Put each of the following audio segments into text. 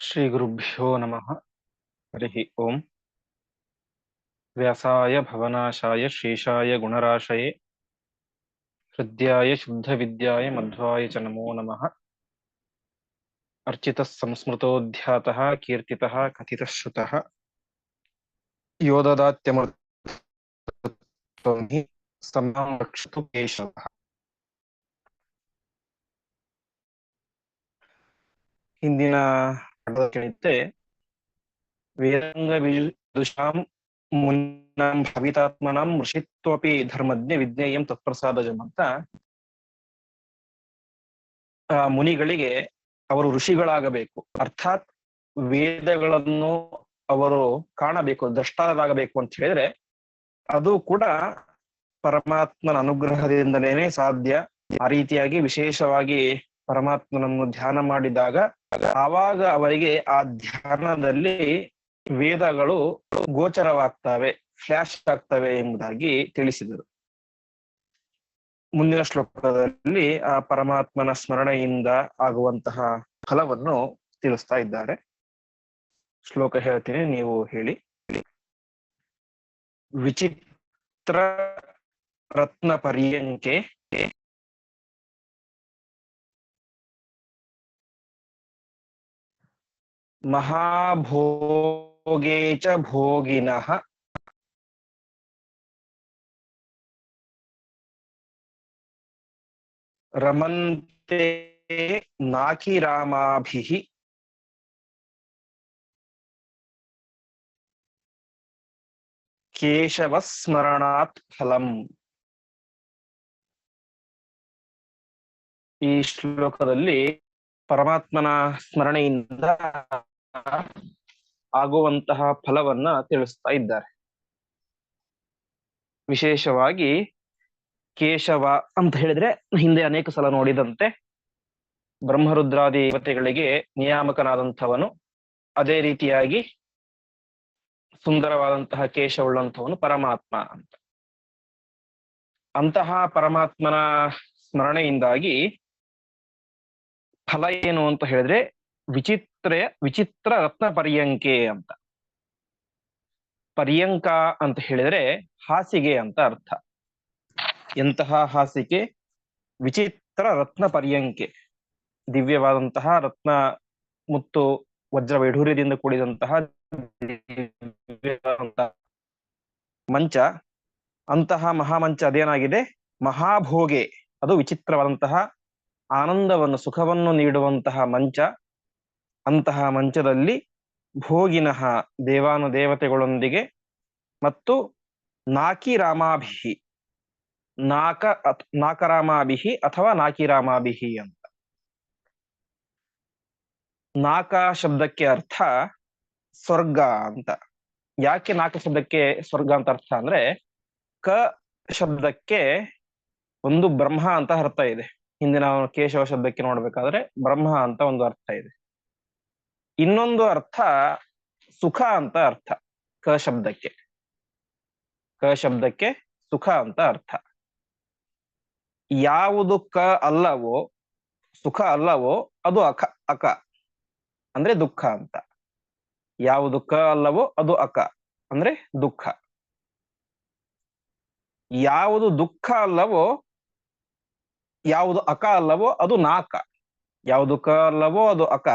श्रीगुरुभ्यो नमः हरिः ओम् व्यासाय भवनाशाय श्रीशाय गुणराशये हृद्याय शुद्धविद्याय मध्वाय च नमो नमः अर्चितः संस्मृतोऽध्यातः कीर्तितः कथितः श्रुतः यो ददात्यमृतं हि समां रक्षतु केशवः ಹಿಂದಿನ ಕೇಳಿದ್ದೆ ವೇದಂಗ ವಿದುಷಾಂ ಮುನ್ನಾಂ ಭವಿತಾತ್ಮನಾಂ ಋಷಿತ್ವಪಿ ಧರ್ಮಜ್ಞ ವಿಜ್ಞೇಯಂ ತತ್ಪ್ರಸಾದಜಂ ಅಂತ ಮುನಿಗಳಿಗೆ ಅವರು ಋಷಿಗಳಾಗಬೇಕು. ಅರ್ಥಾತ್ ವೇದಗಳನ್ನು ಅವರು ಕಾಣಬೇಕು ದ್ರಷ್ಟಾರಾಗಬೇಕು ಅಂತ ಹೇಳಿದ್ರೆ ಅದು ಕೂಡ ಪರಮಾತ್ಮನ ಅನುಗ್ರಹದಿಂದಲೇನೆ ಸಾಧ್ಯ. ಆ ರೀತಿಯಾಗಿ ವಿಶೇಷವಾಗಿ ಪರಮಾತ್ಮನನ್ನು ಧ್ಯಾನ ಮಾಡಿದಾಗ ಆವಾಗ ಅವರಿಗೆ ಆ ಧ್ಯಾನದಲ್ಲಿ ವೇದಗಳು ಗೋಚರವಾಗ್ತವೆ ಫ್ಲಾಶ್ ಆಗ್ತವೆ ಎಂಬುದಾಗಿ ತಿಳಿಸಿದರು. ಮುಂದಿನ ಶ್ಲೋಕದಲ್ಲಿ ಆ ಪರಮಾತ್ಮನ ಸ್ಮರಣೆಯಿಂದ ಆಗುವಂತಹ ಫಲವನ್ನು ತಿಳಿಸ್ತಾ ಇದ್ದಾರೆ. ಶ್ಲೋಕ ಹೇಳ್ತೀನಿ, ನೀವು ಹೇಳಿ. ವಿಚಿತ್ರ ರತ್ನ ಪರ್ಯಂಕೆ महाभोगे च भोगिनः रमन्ते नाकिरामाभिः केशवस्मरणात् फलम् ಈ ಶ್ಲೋಕದಲ್ಲಿ ಪರಮಾತ್ಮನ ಸ್ಮರಣೆಯಿಂದ ಆಗುವಂತಹ ಫಲವನ್ನ ತಿಳಿಸ್ತಾ ಇದ್ದಾರೆ. ವಿಶೇಷವಾಗಿ ಕೇಶವ ಅಂತ ಹೇಳಿದ್ರೆ ಹಿಂದೆ ಅನೇಕ ಸಲ ನೋಡಿದಂತೆ ಬ್ರಹ್ಮರುದ್ರಾದಿ ದೇವತೆಗಳಿಗೆ ನಿಯಾಮಕನಾದಂಥವನು, ಅದೇ ರೀತಿಯಾಗಿ ಸುಂದರವಾದಂತಹ ಕೇಶವುಳ್ಳಂಥವನು ಪರಮಾತ್ಮ ಅಂತ. ಅಂತಹ ಪರಮಾತ್ಮನ ಸ್ಮರಣೆಯಿಂದಾಗಿ ಫಲ ಏನು ಅಂತ ಹೇಳಿದ್ರೆ ವಿಚಿತ್ರ ವಿಚಿತ್ರ ರತ್ನ ಪರ್ಯಂಕೆ ಅಂತ. ಪರ್ಯಂಕ ಅಂತ ಹೇಳಿದ್ರೆ ಹಾಸಿಗೆ ಅಂತ ಅರ್ಥ. ಎಂತಹ ಹಾಸಿಗೆ? ವಿಚಿತ್ರ ರತ್ನ ಪರ್ಯಂಕೆ. ದಿವ್ಯವಾದಂತಹ ರತ್ನ ಮುತ್ತು, ವಜ್ರ ವೈಢೂರ್ಯದಿಂದ ಕೂಡಿದಂತಹ ಮಂಚ. ಅಂತಹ ಮಹಾಮಂಚ ಅದೇನಾಗಿದೆ? ಮಹಾಭೋಗೆ. ಅದು ವಿಚಿತ್ರವಾದಂತಹ ಆನಂದವನ್ನು, ಸುಖವನ್ನು ನೀಡುವಂತಹ ಮಂಚ. ಅಂತಹ ಮಂಚದಲ್ಲಿ ಭೋಗಿನಃ ದೇವಾನು ದೇವತೆಗಳೊಂದಿಗೆ ಮತ್ತು ನಾಕಿ ರಾಮಾಭಿಹಿ. ನಾಕ ನಾಕರಾಮಾಭಿಹಿ ಅಥವಾ ನಾಕಿರಾಮಾಭಿಹಿ ಅಂತ. ನಾಕ ಶಬ್ದಕ್ಕೆ ಅರ್ಥ ಸ್ವರ್ಗ ಅಂತ. ಯಾಕೆ ನಾಕ ಶಬ್ದಕ್ಕೆ ಸ್ವರ್ಗ ಅಂತ ಅರ್ಥ ಅಂದ್ರೆ ಕ ಶಬ್ದಕ್ಕೆ ಒಂದು ಬ್ರಹ್ಮ ಅಂತ ಅರ್ಥ ಇದೆ. ಹಿಂದಿನ ಕೇಶವ ಶಬ್ದಕ್ಕೆ ನೋಡ್ಬೇಕಾದ್ರೆ ಬ್ರಹ್ಮ ಅಂತ ಒಂದು ಅರ್ಥ ಇದೆ. ಇನ್ನೊಂದು ಅರ್ಥ ಸುಖ ಅಂತ ಅರ್ಥ, ಕ ಶಬ್ದಕ್ಕೆ. ಕ ಶಬ್ದಕ್ಕೆ ಸುಖ ಅಂತ ಅರ್ಥ. ಯಾವುದು ಕ ಅಲ್ಲವೋ, ಸುಖ ಅಲ್ಲವೋ ಅದು ಅಕ ಅಕ. ಅಂದ್ರೆ ದುಃಖ ಅಂತ. ಯಾವುದು ಕ ಅಲ್ಲವೋ ಅದು ಅಕ, ಅಂದ್ರೆ ದುಃಖ. ಯಾವುದು ದುಃಖ ಅಲ್ಲವೋ ಯಾವುದು ಅಕ ಅಲ್ಲವೋ ಅದು ನಾಕ. ಯಾವುದು ಕ ಅಲ್ಲವೋ ಅದು ಅಕ.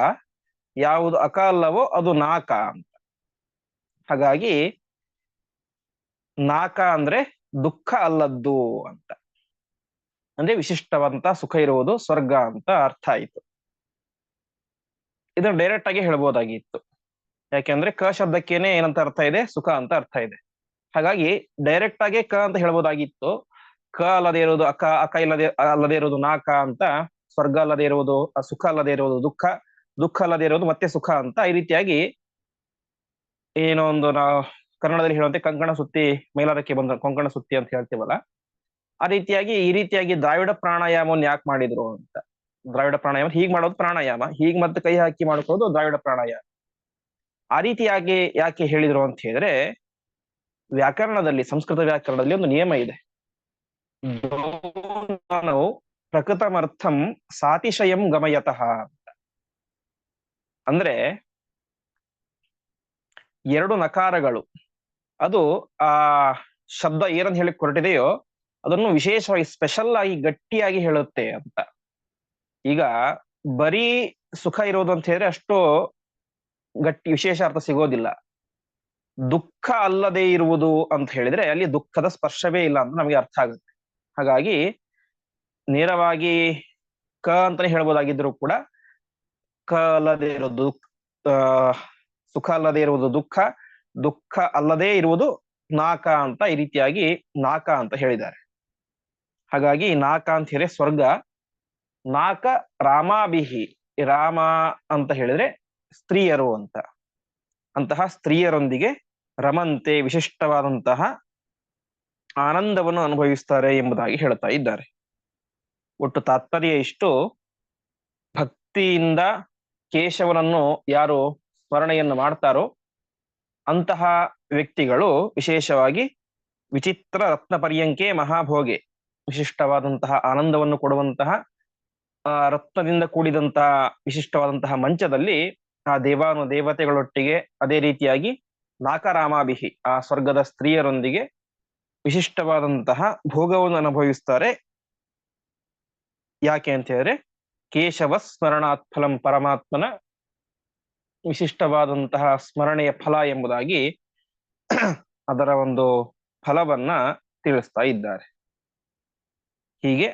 ಯಾವುದು ಅಕ ಅಲ್ಲವೋ ಅದು ನಾಕ ಅಂತ. ಹಾಗಾಗಿ ನಾಕ ಅಂದ್ರೆ ದುಃಖ ಅಲ್ಲದ್ದು ಅಂತ. ಅಂದ್ರೆ ವಿಶಿಷ್ಟವಂತ ಸುಖ ಇರುವುದು, ಸ್ವರ್ಗ ಅಂತ ಅರ್ಥ ಆಯ್ತು. ಇದನ್ನ ಡೈರೆಕ್ಟ್ ಆಗಿ ಹೇಳ್ಬೋದಾಗಿತ್ತು. ಯಾಕೆಂದ್ರೆ ಕ ಶಬ್ದಕ್ಕೇನೆ ಏನಂತ ಅರ್ಥ ಇದೆ, ಸುಖ ಅಂತ ಅರ್ಥ ಇದೆ. ಹಾಗಾಗಿ ಡೈರೆಕ್ಟ್ ಆಗಿ ಕ ಅಂತ ಹೇಳ್ಬೋದಾಗಿತ್ತು. ಕ ಅಲ್ಲದೆ ಇರುವುದು, ಅಕ ಅಕ ಇಲ್ಲದೆ, ಅಲ್ಲದೆ ಇರುವುದು ನಾಕ ಅಂತ, ಸ್ವರ್ಗ ಅಲ್ಲದೆ ಇರುವುದು ಸುಖ ಅಲ್ಲದೆ ಇರುವುದು ದುಃಖ ದುಃಖ ಅಲ್ಲದೆ ಇರುವುದು ಮತ್ತೆ ಸುಖ ಅಂತ ಈ ರೀತಿಯಾಗಿ ಏನೋ ಒಂದು ನಾವು ಕನ್ನಡದಲ್ಲಿ ಹೇಳುವಂತೆ ಕಂಕಣ ಸುತ್ತಿ ಮೇಲಾರಕ್ಕೆ ಬಂದ, ಕೊಂಕಣ ಸುತ್ತಿ ಅಂತ ಹೇಳ್ತೀವಲ್ಲ? ಆ ರೀತಿಯಾಗಿ ಈ ರೀತಿಯಾಗಿ ದ್ರಾವಿಡ ಪ್ರಾಣಾಯಾಮವನ್ನು ಯಾಕೆ ಮಾಡಿದ್ರು ಅಂತ? ದ್ರಾವಿಡ ಪ್ರಾಣಾಯಾಮ, ಹೀಗ್ ಮಾಡೋದು ಪ್ರಾಣಾಯಾಮ, ಹೀಗ್ ಮತ್ತೆ ಕೈ ಹಾಕಿ ಮಾಡ್ಕೊಳ್ಳೋದು ದ್ರಾವಿಡ ಪ್ರಾಣಾಯಾಮ. ಆ ರೀತಿಯಾಗಿ ಯಾಕೆ ಹೇಳಿದ್ರು ಅಂತ ಹೇಳಿದ್ರೆ ವ್ಯಾಕರಣದಲ್ಲಿ, ಸಂಸ್ಕೃತ ವ್ಯಾಕರಣದಲ್ಲಿ ಒಂದು ನಿಯಮ ಇದೆ. ಪ್ರಕೃತಮರ್ಥಂ ಸಾತಿಶಯಂ ಗಮಯತಃ. ಅಂದ್ರೆ ಎರಡು ನಕಾರಗಳು. ಅದು ಆ ಶಬ್ದ ಏನಂತ ಹೇಳಿ ಹೊರಟಿದೆಯೋ ಅದನ್ನು ವಿಶೇಷವಾಗಿ ಸ್ಪೆಷಲ್ ಆಗಿ ಗಟ್ಟಿಯಾಗಿ ಹೇಳುತ್ತೆ ಅಂತ. ಈಗ ಬರೀ ಸುಖ ಇರೋದು ಅಂತ ಹೇಳಿದ್ರೆ ಅಷ್ಟು ಗಟ್ಟಿ ವಿಶೇಷ ಅರ್ಥ ಸಿಗೋದಿಲ್ಲ. ದುಃಖ ಅಲ್ಲದೆ ಇರುವುದು ಅಂತ ಹೇಳಿದ್ರೆ ಅಲ್ಲಿ ದುಃಖದ ಸ್ಪರ್ಶವೇ ಇಲ್ಲ ಅಂತ ನಮಗೆ ಅರ್ಥ ಆಗುತ್ತೆ. ಹಾಗಾಗಿ ನೇರವಾಗಿ ಕ ಅಂತಾನೆ ಹೇಳ್ಬೋದಾಗಿದ್ರು ಕೂಡ ಕ ಅಲ್ಲದೆ ಇರೋದು ಸುಖ ಅಲ್ಲದೆ ಇರುವುದು ದುಃಖ ದುಃಖ ಅಲ್ಲದೆ ಇರುವುದು ನಾಕ ಅಂತ ಈ ರೀತಿಯಾಗಿ ನಾಕ ಅಂತ ಹೇಳಿದ್ದಾರೆ. ಹಾಗಾಗಿ ನಾಕ ಅಂತ ಹೇಳಿ ಸ್ವರ್ಗ, ನಾಕ ರಾಮಾಭಿಹಿ, ರಾಮ ಅಂತ ಹೇಳಿದ್ರೆ ಸ್ತ್ರೀಯರು ಅಂತ. ಅಂತಹ ಸ್ತ್ರೀಯರೊಂದಿಗೆ ರಮಂತೆ ವಿಶಿಷ್ಟವಾದಂತಹ ಆನಂದವನ್ನು ಅನುಭವಿಸ್ತಾರೆ ಎಂಬುದಾಗಿ ಹೇಳ್ತಾ ಇದ್ದಾರೆ. ಒಟ್ಟು ತಾತ್ಪರ್ಯ ಇಷ್ಟು. ಭಕ್ತಿಯಿಂದ ಕೇಶವನನ್ನು ಯಾರು ಸ್ಮರಣೆಯನ್ನು ಮಾಡ್ತಾರೋ ಅಂತಹ ವ್ಯಕ್ತಿಗಳು ವಿಶೇಷವಾಗಿ ವಿಚಿತ್ರ ರತ್ನ ಪರ್ಯಂಕೆ ಮಹಾಭೋಗೆ ವಿಶಿಷ್ಟವಾದಂತಹ ಆನಂದವನ್ನು ಕೊಡುವಂತಹ ರತ್ನದಿಂದ ಕೂಡಿದಂತಹ ವಿಶಿಷ್ಟವಾದಂತಹ ಮಂಚದಲ್ಲಿ ಆ ದೇವಾನು ದೇವತೆಗಳೊಟ್ಟಿಗೆ ಅದೇ ರೀತಿಯಾಗಿ ನಾಕರಾಮಾಭಿಹಿ ಆ ಸ್ವರ್ಗದ ಸ್ತ್ರೀಯರೊಂದಿಗೆ ವಿಶಿಷ್ಟವಾದಂತಹ ಭೋಗವನ್ನು ಅನುಭವಿಸ್ತಾರೆ. ಯಾಕೆ ಅಂತ ಹೇಳಿದ್ರೆ, ಕೇಶವ ಸ್ಮರಣಾತ್ ಫಲಂ ಪರಮಾತ್ಮನ ವಿಶಿಷ್ಟವಾದಂತಹ ಸ್ಮರಣೆಯ ಫಲ ಎಂಬುದಾಗಿ ಅದರ ಒಂದು ಫಲವನ್ನ ತಿಳಿಸ್ತಾ ಇದ್ದಾರೆ. ಹೀಗೆ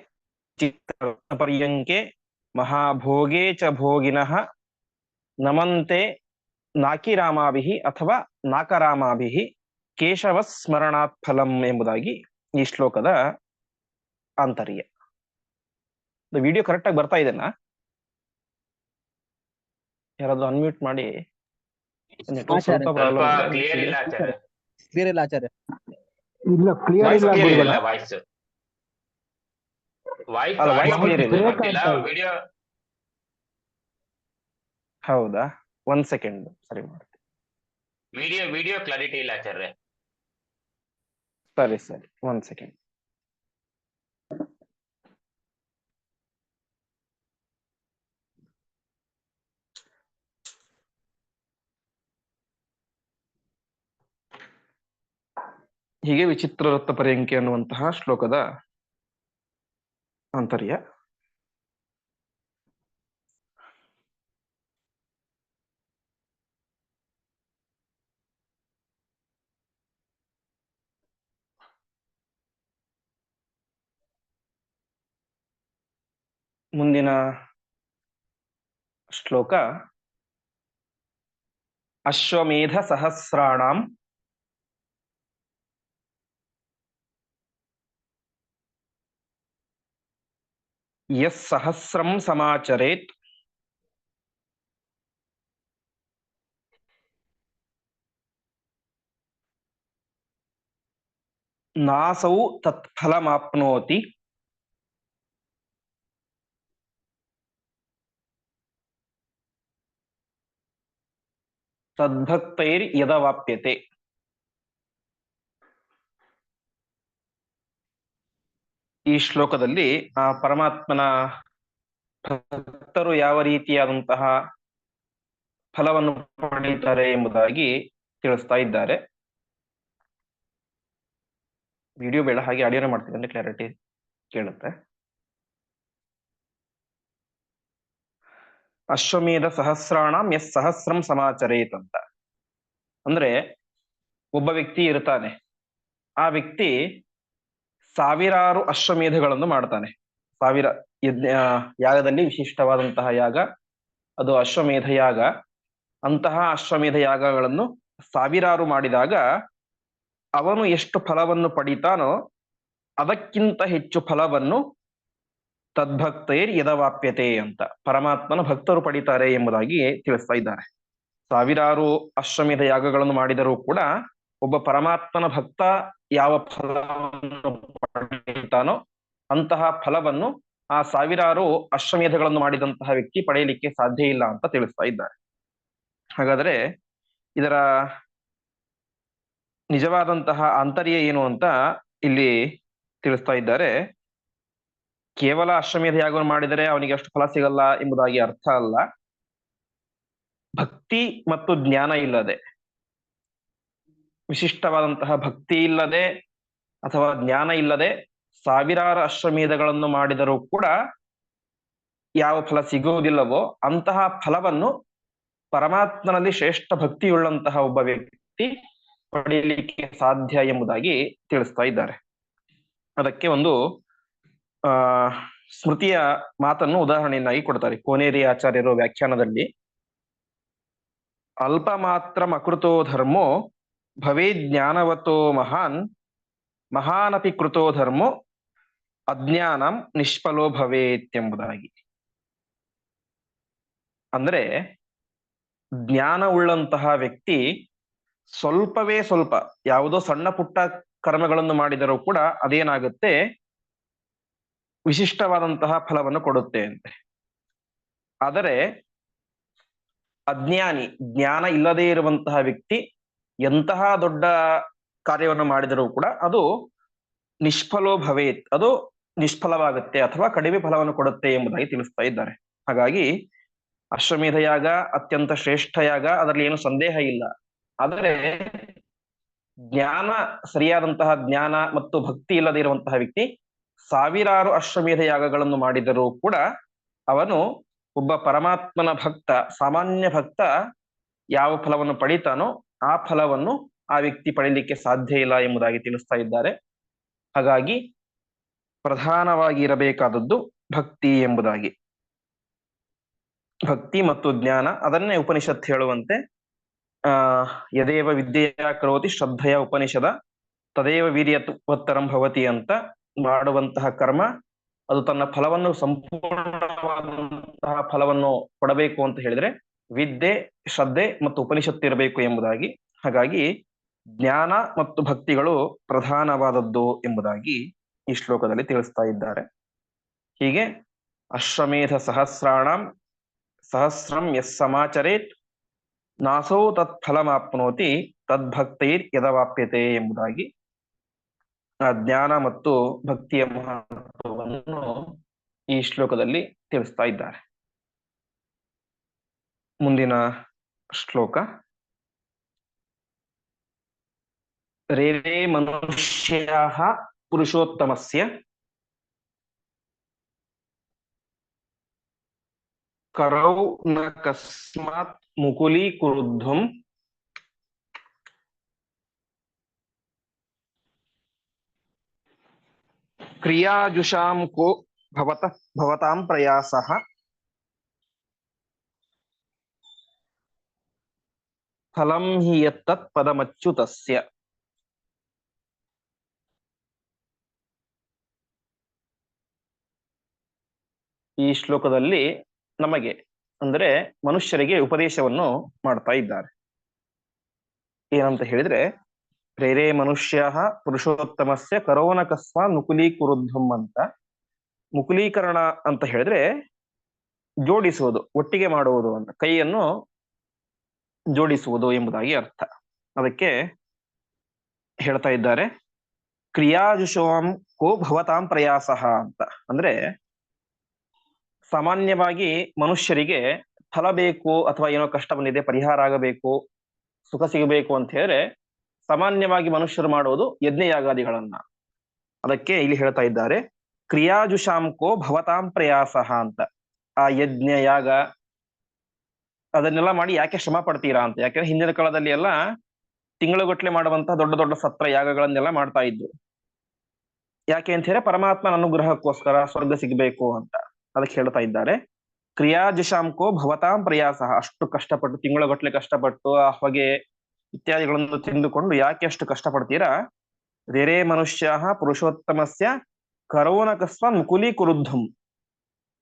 ಚಿತ್ರ ಪರ್ಯಂಕೆ ಮಹಾಭೋಗೇ ಚ ಭೋಗಿನಃ ನಮಂತೆ ನಾಕಿರಾಮಾಭಿಹಿ ಅಥವಾ ನಾಕರಾಮಾಭಿಹಿ ಕೇಶವ ಸ್ಮರಣಾತ್ ಫಲಂ ಎಂಬುದಾಗಿ ಈ ಶ್ಲೋಕದ ಆಂತರ್ಯ. ವಿಡಿಯೋ ಕರೆಕ್ಟ್ ಆಗಿ ಬರ್ತಾ ಇದೆನಾ? ಯಾರಾದ್ರೂ ಅನ್ಮ್ಯೂಟ್ ಮಾಡಿ. ಕ್ಲಿಯರ್ ಇಲ್ಲ ಆಚಾರ್ಯ. ಇಲ್ಲ ಕ್ಲಿಯರ್ ಇಲ್ಲ ವಾಯ್ಸ್ ಹೌದಾ? ಒಂದ್ ಸೆಕೆಂಡ್ ಸರಿ ಮಾಡ್ತೀನಿ. ವಿಡಿಯೋ ವಿಡಿಯೋ ಕ್ಲಾರಿಟಿ ಇಲ್ಲ ಆಚಾರ್ಯ. ಸರಿ ಸರಿ ಒಂದ್ ಸೆಕೆಂಡ್ ಹೀಗೆ ವಿಚಿತ್ರ ರತ್ತ ಪರ್ಯಂಕೆ ಅನ್ನುವಂತಹ ಶ್ಲೋಕದ ಆಂತರ್ಯ. ಮುಂದಿನ ಶ್ಲೋಕ. ಅಶ್ವಮೇಧ ಸಹಸ್ರಾಣಂ. ಯಸ್ ಸಹಸ್ರಂ ಸಮಾಚರೇತ್. ನಾಸೌ ತತ್ಫಲಮಾಪ್ನೋತಿ. ತದ್ಭಕ್ತೈರ್ ಯದವಾಪ್ಯತೆ. ಈ ಶ್ಲೋಕದಲ್ಲಿ ಆ ಪರಮಾತ್ಮನ ಭಕ್ತರು ಯಾವ ರೀತಿಯಾದಂತಹ ಫಲವನ್ನು ಪಡೆಯುತ್ತಾರೆ ಎಂಬುದಾಗಿ ತಿಳಿಸ್ತಾ ಇದ್ದಾರೆ. ವಿಡಿಯೋ ಬೇಡ ಹಾಗೆ ಆಡಿಯೋನೇ ಮಾಡ್ತೀನಿ ಅಂದ್ರೆ ಕ್ಲಾರಿಟಿ ಕೇಳುತ್ತೆ. ಅಶ್ವಮೇಧ ಸಹಸ್ರಾಣಂ ಎಸ್ ಸಹಸ್ರಂ ಸಮಾಚರೇತ್ ಅಂತ. ಅಂದ್ರೆ ಒಬ್ಬ ವ್ಯಕ್ತಿ ಇರ್ತಾನೆ. ಆ ವ್ಯಕ್ತಿ ಸಾವಿರಾರು ಅಶ್ವಮೇಧಗಳನ್ನು ಮಾಡ್ತಾನೆ. ಸಾವಿರ ಯಜ್ಞ ಯಾಗದಲ್ಲಿ ವಿಶಿಷ್ಟವಾದಂತಹ ಯಾಗ. ಅದು ಅಶ್ವಮೇಧ ಯಾಗ. ಅಂತಹ ಅಶ್ವಮೇಧ ಯಾಗಗಳನ್ನು ಸಾವಿರಾರು ಮಾಡಿದಾಗ ಅವನು ಎಷ್ಟು ಫಲವನ್ನು ಪಡಿತಾನೋ ಅದಕ್ಕಿಂತ ಹೆಚ್ಚು ಫಲವನ್ನು ತದ್ಭಕ್ತೈರ್ ಯದವಾಪ್ಯತೆ ಅಂತ ಪರಮಾತ್ಮನ ಭಕ್ತರು ಪಡಿತಾರೆ ಎಂಬುದಾಗಿ ತಿಳಿಸ್ತಾ ಇದ್ದಾರೆ. ಸಾವಿರಾರು ಅಶ್ವಮೇಧ ಯಾಗಗಳನ್ನು ಮಾಡಿದರೂ ಕೂಡ ಒಬ್ಬ ಪರಮಾತ್ಮನ ಭಕ್ತ ಯಾವ ಫಲವನ್ನು ಪಡೆಯುತ್ತಾನೋ ಅಂತಹ ಫಲವನ್ನು ಆ ಸಾವಿರಾರು ಅಶ್ವಮೇಧಗಳನ್ನು ಮಾಡಿದಂತಹ ವ್ಯಕ್ತಿ ಪಡೆಯಲಿಕ್ಕೆ ಸಾಧ್ಯ ಇಲ್ಲ ಅಂತ ತಿಳಿಸ್ತಾ ಇದ್ದಾರೆ. ಹಾಗಾದ್ರೆ ಇದರ ನಿಜವಾದಂತಹ ಆಂತರ್ಯ ಏನು ಅಂತ ಇಲ್ಲಿ ತಿಳಿಸ್ತಾ ಇದ್ದಾರೆ. ಕೇವಲ ಅಶ್ವಮೇಧ ಯಾಗವನ್ನು ಮಾಡಿದರೆ ಅವನಿಗೆ ಅಷ್ಟು ಫಲ ಸಿಗಲ್ಲ ಎಂಬುದಾಗಿ ಅರ್ಥ ಅಲ್ಲ. ಭಕ್ತಿ ಮತ್ತು ಜ್ಞಾನ ಇಲ್ಲದೆ, ವಿಶಿಷ್ಟವಾದಂತಹ ಭಕ್ತಿ ಇಲ್ಲದೆ ಅಥವಾ ಜ್ಞಾನ ಇಲ್ಲದೆ ಸಾವಿರಾರು ಅಶ್ವಮೇಧಗಳನ್ನು ಮಾಡಿದರೂ ಕೂಡ ಯಾವ ಫಲ ಸಿಗುವುದಿಲ್ಲವೋ ಅಂತಹ ಫಲವನ್ನು ಪರಮಾತ್ಮನಲ್ಲಿ ಶ್ರೇಷ್ಠ ಭಕ್ತಿಯುಳ್ಳಂತಹ ಒಬ್ಬ ವ್ಯಕ್ತಿ ಪಡೆಯಲಿಕ್ಕೆ ಸಾಧ್ಯ ಎಂಬುದಾಗಿ ತಿಳಿಸ್ತಾ ಇದ್ದಾರೆ. ಅದಕ್ಕೆ ಒಂದು ಆ, ಸ್ಮೃತಿಯ ಮಾತನ್ನು ಉದಾಹರಣೆಯನ್ನಾಗಿ ಕೊಡ್ತಾರೆ. ಕೋನೇರಿ ಆಚಾರ್ಯರು ವ್ಯಾಖ್ಯಾನದಲ್ಲಿ, ಅಲ್ಪ ಮಾತ್ರ ಅಕೃತೋ ಧರ್ಮೋ, ಭವೇ ಜ್ಞಾನವತೋ ಮಹಾನ್, ಮಹಾನಪಿ ಕೃತೋ ಧರ್ಮೋ, ಅಜ್ಞಾನಂ ನಿಷ್ಫಲೋ ಭವೇತ್ ಎಂಬುದಾಗಿ ಅಂದ್ರೆ, ಜ್ಞಾನ ಉಳ್ಳಂತಹ ವ್ಯಕ್ತಿ ಸ್ವಲ್ಪವೇ ಸ್ವಲ್ಪ ಯಾವುದೋ ಸಣ್ಣ ಪುಟ್ಟ ಕರ್ಮಗಳನ್ನು ಮಾಡಿದರೂ ಕೂಡ ಅದೇನಾಗುತ್ತೆ? ವಿಶಿಷ್ಟವಾದಂತಹ ಫಲವನ್ನು ಕೊಡುತ್ತೆ ಅಂತೆ. ಆದರೆ ಅಜ್ಞಾನಿ, ಜ್ಞಾನ ಇಲ್ಲದೇ ಇರುವಂತಹ ವ್ಯಕ್ತಿ ಎಂತಹ ದೊಡ್ಡ ಕಾರ್ಯವನ್ನು ಮಾಡಿದರೂ ಕೂಡ ಅದು ನಿಷ್ಫಲೋ ಭವೇತ್, ಅದು ನಿಷ್ಫಲವಾಗುತ್ತೆ ಅಥವಾ ಕಡಿಮೆ ಫಲವನ್ನು ಕೊಡುತ್ತೆ ಎಂಬುದಾಗಿ ತಿಳಿಸ್ತಾ ಇದ್ದಾರೆ. ಹಾಗಾಗಿ ಅಶ್ವಮೇಧ ಯಾಗ, ಅತ್ಯಂತ ಶ್ರೇಷ್ಠ ಯಾಗ, ಅದರಲ್ಲಿ ಏನು ಸಂದೇಹ ಇಲ್ಲ. ಆದರೆ ಜ್ಞಾನ, ಸರಿಯಾದಂತಹ ಜ್ಞಾನ ಮತ್ತು ಭಕ್ತಿ ಇಲ್ಲದೆ ಇರುವಂತಹ ವ್ಯಕ್ತಿ ಸಾವಿರಾರು ಅಶ್ವಮೇಧ ಯಾಗಗಳನ್ನು ಮಾಡಿದರೂ ಕೂಡ ಅವನು ಒಬ್ಬ ಪರಮಾತ್ಮನ ಭಕ್ತ, ಸಾಮಾನ್ಯ ಭಕ್ತ ಯಾವ ಫಲವನ್ನು ಪಡಿತಾನೋ ಆ ಫಲವನ್ನು ಆ ವ್ಯಕ್ತಿ ಪಡೀಲಿಕ್ಕೆ ಸಾಧ್ಯ ಇಲ್ಲ ಎಂಬುದಾಗಿ ತಿಳಿಸ್ತಾ ಇದ್ದಾರೆ. ಹಾಗಾಗಿ ಪ್ರಧಾನವಾಗಿ ಇರಬೇಕಾದದ್ದು ಭಕ್ತಿ ಎಂಬುದಾಗಿ. ಭಕ್ತಿ ಮತ್ತು ಜ್ಞಾನ ಅದನ್ನೇ ಉಪನಿಷತ್ ಹೇಳುವಂತೆ, ಆ, ಯದೇವ ವಿದ್ಯೆಯ ಕರೋತಿ ಶ್ರದ್ಧೆಯ ಉಪನಿಷದ ತದೇವ ವೀರ್ಯತ್ವತ್ತರಂ ಭವತಿ ಅಂತ ಮಾಡುವಂತಹ ಕರ್ಮ, ಅದು ತನ್ನ ಫಲವನ್ನು ಸಂಪೂರ್ಣವಾದಂತಹ ಫಲವನ್ನು ಕೊಡಬೇಕು ಅಂತ ಹೇಳಿದ್ರೆ ವಿದ್ಯೆ, ಶ್ರದ್ಧೆ ಮತ್ತು ಉಪನಿಷತ್ತು ಇರಬೇಕು ಎಂಬುದಾಗಿ. ಹಾಗಾಗಿ ಜ್ಞಾನ ಮತ್ತು ಭಕ್ತಿಗಳು ಪ್ರಧಾನವಾದದ್ದು ಎಂಬುದಾಗಿ ಈ ಶ್ಲೋಕದಲ್ಲಿ ತಿಳಿಸ್ತಾ ಇದ್ದಾರೆ. ಹೀಗೆ, ಅಶ್ವಮೇಧ ಸಹಸ್ರಾಣಂ, ಸಹಸ್ರಂ ಯಸ್ ಸಮಾಚರೇತ್, ನಾಸೋ ತತ್ ಫಲಮಾಪ್ನೋತಿ ತದ್ಭಕ್ತೈರ್ ಯದವಾಪ್ಯತೆ ಎಂಬುದಾಗಿ ಜ್ಞಾನ ಮತ್ತು ಭಕ್ತಿಯ ಮಹತ್ವವನ್ನು ಈ ಶ್ಲೋಕದಲ್ಲಿ ತಿಳಿಸ್ತಾ ಇದ್ದಾರೆ. ಮುಂದಿನ ಶ್ಲೋಕ. ರೇರೇ ಮನುಷ್ಯ ಪುರುಷೋತ್ತಮಸ್ಯ ಕರೌ ನ ಕಸ್ಮಾತ್ ಮುಕುಲೀಕುರುದ್ಧಂ ಕ್ರಿಯಾಜುಷಾಂ ಕೋ ಭವತ ಭವತಾಂ ಪ್ರಯಾಸ ಫಲಂ ಹಿ ಯತ್ತತ್ ಪದಮಚ್ಯುತಸ್ಯ ಈ ಶ್ಲೋಕದಲ್ಲಿ ನಮಗೆ, ಅಂದರೆ ಮನುಷ್ಯರಿಗೆ ಉಪದೇಶವನ್ನು ಮಾಡ್ತಾ ಇದ್ದಾರೆ. ಏನಂತ ಹೇಳಿದ್ರೆ ಪ್ರೇರೇ ಮನುಷ್ಯ ಪುರುಷೋತ್ತಮಸ್ಯ ಕರೋನ ನುಕುಲೀಕುರುದ್ಧಂ ಅಂತ. ಮುಕುಲೀಕರಣ ಅಂತ ಹೇಳಿದ್ರೆ ಜೋಡಿಸುವುದು, ಒಟ್ಟಿಗೆ ಮಾಡುವುದು ಅಂತ. ಕೈಯನ್ನು ಜೋಡಿಸುವುದು ಎಂಬುದಾಗಿ ಅರ್ಥ. ಅದಕ್ಕೆ ಹೇಳ್ತಾ ಇದ್ದಾರೆ ಕ್ರಿಯಾಜುಷೋಂ ಕೋ ಭವತಾಂ ಪ್ರಯಾಸ ಅಂತ. ಅಂದ್ರೆ ಸಾಮಾನ್ಯವಾಗಿ ಮನುಷ್ಯರಿಗೆ ಫಲ ಬೇಕು ಅಥವಾ ಏನೋ ಕಷ್ಟ ಬಂದಿದೆ, ಪರಿಹಾರ ಆಗಬೇಕು, ಸುಖ ಸಿಗಬೇಕು ಅಂತ ಹೇಳಿದ್ರೆ ಸಾಮಾನ್ಯವಾಗಿ ಮನುಷ್ಯರು ಮಾಡುವುದು ಯಜ್ಞಯಾಗಾದಿಗಳನ್ನ. ಅದಕ್ಕೆ ಇಲ್ಲಿ ಹೇಳ್ತಾ ಇದ್ದಾರೆ ಕ್ರಿಯಾಜುಷಾಂಕೋ ಭವತಾಂ ಪ್ರಯಾಸ ಅಂತ. ಆ ಯಜ್ಞ, ಯಾಗ, ಅದನ್ನೆಲ್ಲ ಮಾಡಿ ಯಾಕೆ ಶ್ರಮ ಪಡ್ತೀರಾ ಅಂತ. ಯಾಕಂದ್ರೆ ಹಿಂದಿನ ಕಾಲದಲ್ಲಿ ಎಲ್ಲ ತಿಂಗಳುಗಟ್ಲೆ ಮಾಡುವಂತಹ ದೊಡ್ಡ ದೊಡ್ಡ ಸತ್ರ ಯಾಗಗಳನ್ನೆಲ್ಲ ಮಾಡ್ತಾ ಇದ್ರು. ಯಾಕೆ ಅಂತ ಹೇಳಿ ಪರಮಾತ್ಮನ ಅನುಗ್ರಹಕ್ಕೋಸ್ಕರ ಸ್ವರ್ಗ ಸಿಗ್ಬೇಕು ಅಂತ ಅದಕ್ಕೆ ಹೇಳ್ತಾ ಇದ್ದಾರೆ. ಕ್ರಿಯಾಜಶಾಂಕೋ ಭವತಾಂ ಪ್ರಯಾಸ. ಅಷ್ಟು ಕಷ್ಟಪಟ್ಟು ತಿಂಗಳಗಟ್ಲೆ ಕಷ್ಟಪಟ್ಟು, ಆ ಹೊಗೆ ಇತ್ಯಾದಿಗಳನ್ನು ತಿಂದುಕೊಂಡು ಯಾಕೆ ಅಷ್ಟು ಕಷ್ಟಪಡ್ತೀರಾ? ರೇರೇ ಮನುಷ್ಯ ಪುರುಷೋತ್ತಮಸ್ಯ ಕರೋನಕಸ್ವ ಮುಕುಲಿ ಕುರುದ್ಧಂ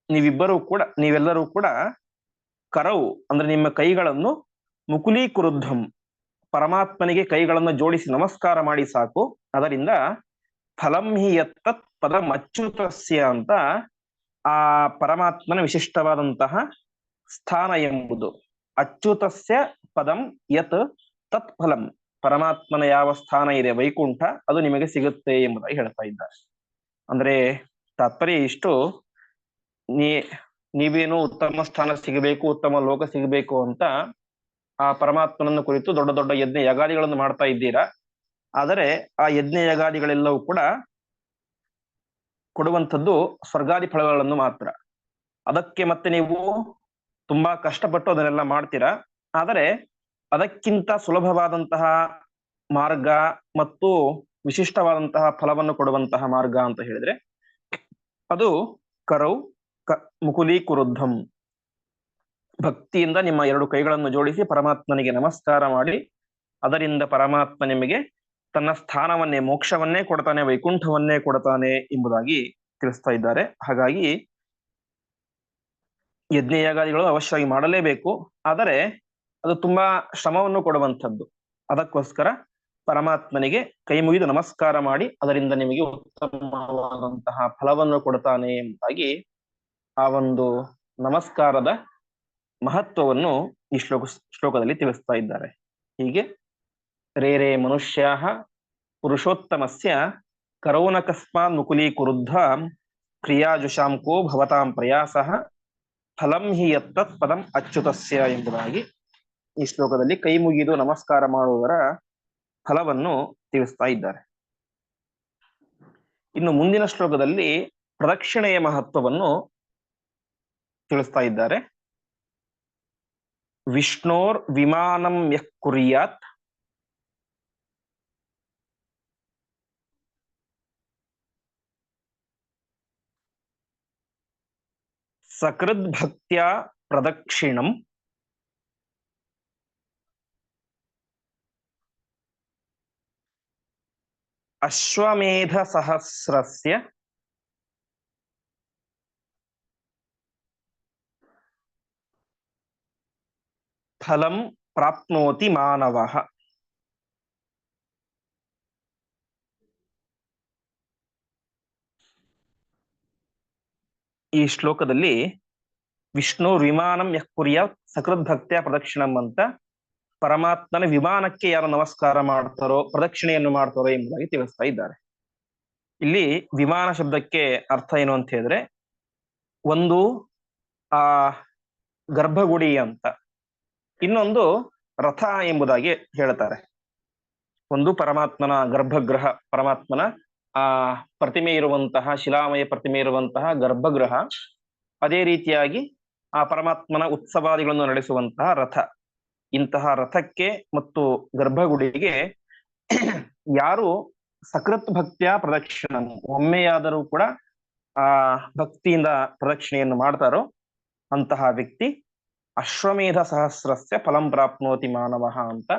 ನೀವಿಬ್ಬರೂ ಕೂಡ, ನೀವೆಲ್ಲರೂ ಕೂಡ ಕರವು, ಅಂದ್ರೆ ನಿಮ್ಮ ಕೈಗಳನ್ನು ಮುಕುಲಿ ಕುರುದ್ಧಂ ಪರಮಾತ್ಮನಿಗೆ ಕೈಗಳನ್ನು ಜೋಡಿಸಿ ನಮಸ್ಕಾರ ಮಾಡಿ ಸಾಕು. ಅದರಿಂದ ಫಲಂ ಹಿ ಎತ್ತತ್ ಪದ ಅಚ್ಯುತಸ್ಯ ಅಂತ ಆ ಪರಮಾತ್ಮನ ವಿಶಿಷ್ಟವಾದಂತಹ ಸ್ಥಾನ ಎಂಬುದು. ಅಚ್ಯುತಸ್ಯ ಪದಂ ಯತ್ ತತ್ ಫಲಂ ಪರಮಾತ್ಮನ ಯಾವ ಸ್ಥಾನ ಇದೆ ವೈಕುಂಠ, ಅದು ನಿಮಗೆ ಸಿಗುತ್ತೆ ಎಂಬುದಾಗಿ ಹೇಳ್ತಾ ಇದ್ದಾರೆ. ಅಂದ್ರೆ ತಾತ್ಪರ್ಯ ಇಷ್ಟು, ನೀ, ನೀವೇನು ಉತ್ತಮ ಸ್ಥಾನ ಸಿಗಬೇಕು, ಉತ್ತಮ ಲೋಕ ಸಿಗಬೇಕು ಅಂತ ಆ ಪರಮಾತ್ಮನನ್ನು ಕುರಿತು ದೊಡ್ಡ ದೊಡ್ಡ ಯಜ್ಞ ಯಗಾದಿಗಳನ್ನು ಮಾಡ್ತಾ ಇದ್ದೀರಾ? ಆದರೆ ಆ ಯಜ್ಞ ಯಗಾದಿಗಳೆಲ್ಲವೂ ಕೂಡ ಕೊಡುವಂಥದ್ದು ಸ್ವರ್ಗಾದಿ ಫಲಗಳನ್ನು ಮಾತ್ರ. ಅದಕ್ಕೆ ಮತ್ತೆ ನೀವು ತುಂಬಾ ಕಷ್ಟಪಟ್ಟು ಅದನ್ನೆಲ್ಲ ಮಾಡ್ತೀರಾ? ಆದರೆ ಅದಕ್ಕಿಂತ ಸುಲಭವಾದಂತಹ ಮಾರ್ಗ ಮತ್ತು ವಿಶಿಷ್ಟವಾದಂತಹ ಫಲವನ್ನು ಕೊಡುವಂತಹ ಮಾರ್ಗ ಅಂತ ಹೇಳಿದ್ರೆ, ಅದು ಕರೌ, ಕ, ಮುಕುಲಿ ಕುರುದ್ಧಂ. ಭಕ್ತಿಯಿಂದ ನಿಮ್ಮ ಎರಡು ಕೈಗಳನ್ನು ಜೋಡಿಸಿ ಪರಮಾತ್ಮನಿಗೆ ನಮಸ್ಕಾರ ಮಾಡಿ, ಅದರಿಂದ ಪರಮಾತ್ಮ ನಿಮಗೆ ತನ್ನ ಸ್ಥಾನವನ್ನೇ, ಮೋಕ್ಷವನ್ನೇ ಕೊಡ್ತಾನೆ, ವೈಕುಂಠವನ್ನೇ ಕೊಡ್ತಾನೆ ಎಂಬುದಾಗಿ ತಿಳಿಸ್ತಾ ಇದ್ದಾರೆ. ಹಾಗಾಗಿ ಯಜ್ಞ ಯಾಗಾದಿಗಳು ಅವಶ್ಯವಾಗಿ ಮಾಡಲೇಬೇಕು. ಆದರೆ ಅದು ತುಂಬಾ ಶ್ರಮವನ್ನು ಕೊಡುವಂಥದ್ದು. ಅದಕ್ಕೋಸ್ಕರ ಪರಮಾತ್ಮನಿಗೆ ಕೈ ಮುಗಿದು ನಮಸ್ಕಾರ ಮಾಡಿ ಅದರಿಂದ ನಿಮಗೆ ಉತ್ತಮವಾದಂತಹ ಫಲವನ್ನು ಕೊಡ್ತಾನೆ ಎಂಬುದಾಗಿ ಆ ಒಂದು ನಮಸ್ಕಾರದ ಮಹತ್ವವನ್ನು ಈ ಶ್ಲೋಕ, ಶ್ಲೋಕದಲ್ಲಿ ತಿಳಿಸ್ತಾ ಇದ್ದಾರೆ. ಹೀಗೆ, ರೇ ರೇ ಮನುಷ್ಯಾ ಪುರುಷೋತ್ತಮಸ್ಯ ಕರೋನಕಸ್ಮಾ ನುಕುಲೀಕುರುದ್ಧ ಕ್ರಿಯಾಜುಷಾಂಕೋ ಭವತಾಂ ಪ್ರಯಾಸ ಫಲಂ ಹಿ ಯತ್ತತ್ ಪದಂ ಅಚ್ಯುತಸ್ಯ ಎಂಬುದಾಗಿ ಈ ಶ್ಲೋಕದಲ್ಲಿ ಕೈ ಮುಗಿದು ನಮಸ್ಕಾರ ಮಾಡುವವರ ಫಲವನ್ನು ತಿಳಿಸ್ತಾ ಇದ್ದಾರೆ. ಇನ್ನು ಮುಂದಿನ ಶ್ಲೋಕದಲ್ಲಿ ಪ್ರದಕ್ಷಿಣೆಯ ಮಹತ್ವವನ್ನು ತಿಳಿಸ್ತಾ ಇದ್ದಾರೆ. ವಿಷ್ಣೋರ್ ವಿಮಾನಂ ಯುರಿಯಾತ್ ಸಕೃದ್ ಭಕ್ತಿಯ ಪ್ರದಕ್ಷಿಣಂ. ಅಶ್ವಮೇಧ ಸಹಸ್ರಸ್ಯ ಫಲಂ ಪ್ರಾಪ್ನೋತಿ ಮಾನವಃ ಈ ಶ್ಲೋಕದಲ್ಲಿ ವಿಷ್ಣು ವಿಮಾನಂ ಯಃ ಕುರ್ಯಾತ್ ಸಕೃದ್ಭಕ್ತಿಯ ಪ್ರದಕ್ಷಿಣಂ ಅಂತ ಪರಮಾತ್ಮನ ವಿಮಾನಕ್ಕೆ ಯಾರು ನಮಸ್ಕಾರ ಮಾಡ್ತಾರೋ, ಪ್ರದಕ್ಷಿಣೆಯನ್ನು ಮಾಡ್ತಾರೋ ಎಂಬುದಾಗಿ ತಿಳಿಸ್ತಾ ಇದ್ದಾರೆ. ಇಲ್ಲಿ ವಿಮಾನ ಶಬ್ದಕ್ಕೆ ಅರ್ಥ ಏನು ಅಂತ ಹೇಳಿದ್ರೆ, ಒಂದು, ಆ, ಗರ್ಭಗುಡಿ ಅಂತ. ಇನ್ನೊಂದು ರಥ ಎಂಬುದಾಗಿ ಹೇಳ್ತಾರೆ. ಒಂದು ಪರಮಾತ್ಮನ ಗರ್ಭಗೃಹ, ಪರಮಾತ್ಮನ, ಆ, ಪ್ರತಿಮೆ ಇರುವಂತಹ, ಶಿಲಾಮಯ ಪ್ರತಿಮೆ ಇರುವಂತಹ ಗರ್ಭಗೃಹ, ಅದೇ ರೀತಿಯಾಗಿ ಆ ಪರಮಾತ್ಮನ ಉತ್ಸವಾದಿಗಳನ್ನು ನಡೆಸುವಂತಹ ರಥ. ಇಂತಹ ರಥಕ್ಕೆ ಮತ್ತು ಗರ್ಭಗುಡಿಗೆ ಯಾರು ಸಕೃತ್ ಭಕ್ತಿಯ ಪ್ರದಕ್ಷಿಣ, ಒಮ್ಮೆಯಾದರೂ ಕೂಡ ಆ ಭಕ್ತಿಯಿಂದ ಪ್ರದಕ್ಷಿಣೆಯನ್ನು ಮಾಡ್ತಾರೋ ಅಂತಹ ವ್ಯಕ್ತಿ ಅಶ್ವಮೇಧ ಸಹಸ್ರಸ್ಯ ಫಲಂ ಪ್ರಾಪ್ನೋತಿ ಮಾನವ ಅಂತ